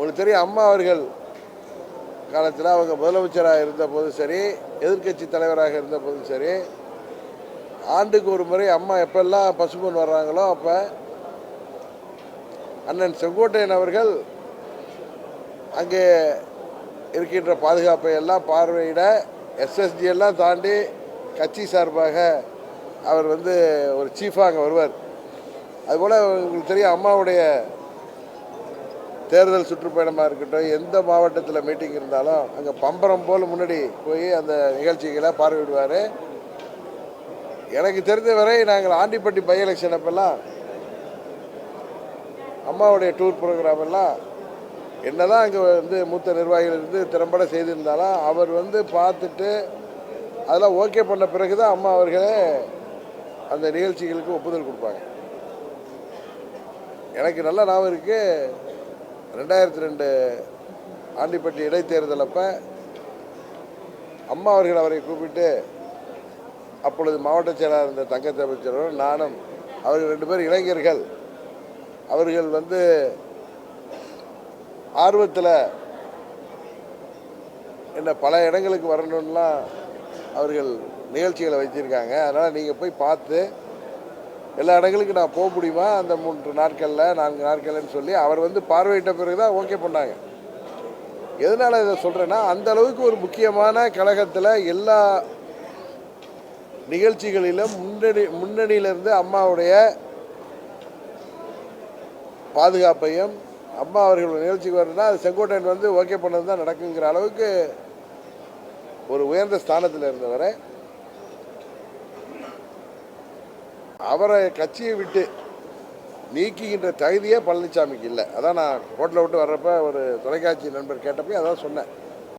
உங்களுக்கு தெரியும் அம்மா அவர்கள் காலத்தில் அவங்க முதலமைச்சராக இருந்த போதும் சரி எதிர்க்கட்சி தலைவராக இருந்த போதும் சரி ஆண்டுக்கு ஒரு முறை அம்மா எப்பெல்லாம் பசுபொன் வர்றாங்களோ அப்போ அண்ணன் செங்கோட்டையன் அவர்கள் அங்கே இருக்கின்ற பாதுகாப்பை எல்லாம் பார்வையிட எஸ்எஸ்டி எல்லாம் தாண்டி கட்சி சார்பாக அவர் வந்து ஒரு சீஃபாக அங்கே வருவார். அதுபோல் உங்களுக்கு தெரியும் அம்மாவுடைய தேர்தல் சுற்றுப்பயணமாக இருக்கட்டும் எந்த மாவட்டத்தில் மீட்டிங் இருந்தாலும் அங்கே பம்பரம் போல் முன்னாடி போய் அந்த நிகழ்ச்சிகளை பார்வையிடுவார். எனக்கு தெரிந்த வரை நாங்கள் ஆண்டிப்பட்டி பை எலெக்ஷன் அப்பெல்லாம் அம்மாவுடைய டூர் ப்ரோக்ராம் எல்லாம் என்னதான் அங்கே வந்து மூத்த நிர்வாகிகள் இருந்து திறம்பட செய்திருந்தாலும் அவர் வந்து பார்த்துட்டு அதெல்லாம் ஓகே பண்ண பிறகு தான் அம்மா அவர்களே அந்த நிகழ்ச்சிகளுக்கு ஒப்புதல் கொடுப்பாங்க. எனக்கு நல்ல ஞாபகம் இருக்குது ரெண்டாயிரத்தி ரெண்டு ஆண்டிப்பட்டி இடைத்தேர்தல் அப்போ அம்மா அவர்கள் அவரை கூப்பிட்டு அப்பொழுது மாவட்ட செயலாளர் இருந்த தங்கத்தை அமைச்சரும் நானும் அவர்கள் ரெண்டு பேரும் இளைஞர்கள். அவர்கள் வந்து ஆர்வத்தில் என்ன பல இடங்களுக்கு வரணும்லாம் அவர்கள் நிகழ்ச்சிகளை வச்சுருக்காங்க அதனால் நீங்கள் போய் பார்த்து எல்லா இடங்களுக்கும் நான் போக முடியுமா? அந்த மூன்று நாட்களில் நான்கு நாட்கள்னு சொல்லி அவர் வந்து பார்வையிட்ட பிறகு தான் ஓகே பண்ணாங்க. எதனால் இதை சொல்கிறேன்னா அந்த அளவுக்கு ஒரு முக்கியமான கழகத்தில் எல்லா நிகழ்ச்சிகளிலும் முன்னணி முன்னணியிலிருந்து அம்மாவுடைய பாதுகாப்பையும் அம்மா அவர்கள் நிகழ்ச்சிக்கு வரணும்னா அது செங்கோட்டையன் வந்து ஓகே பண்ணது தான் நடக்குங்கிற அளவுக்கு ஒரு உயர்ந்த ஸ்தானத்தில் இருந்தவரை. அவரை கட்சியை விட்டு நீக்குகின்ற தகுதியே பழனிசாமிக்கு இல்லை. அதான் நான் ஹோட்டலை விட்டு வர்றப்ப ஒரு தொலைக்காட்சி நண்பர் கேட்டப்போ அதான் சொன்னேன்.